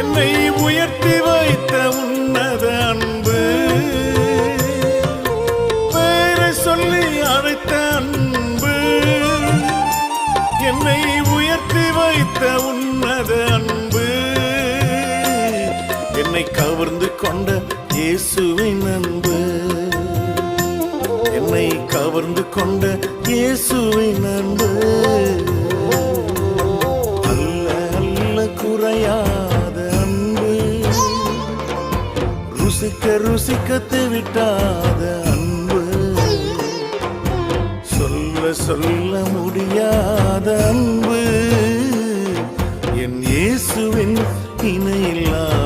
என்னை உயர்த்தி வைத்த உன்னத அன்பு. பெயரை சொல்லி அழைத்த அன்பு. என்னை உயர்த்தி வைத்த உன்னத அன்பு. என்னை கவர்ந்து கொண்ட இயேசுவின் அன்பு. என்னை கவர்ந்து கொண்ட இயேசுவின் அன்பு. அல்ல அல்ல குறையா ருசிக்க ருசிக்கத்து விட்டாத அன்பு. சொல்ல சொல்ல முடியாத அன்பு. என் இயேசுவின் இணையில்லா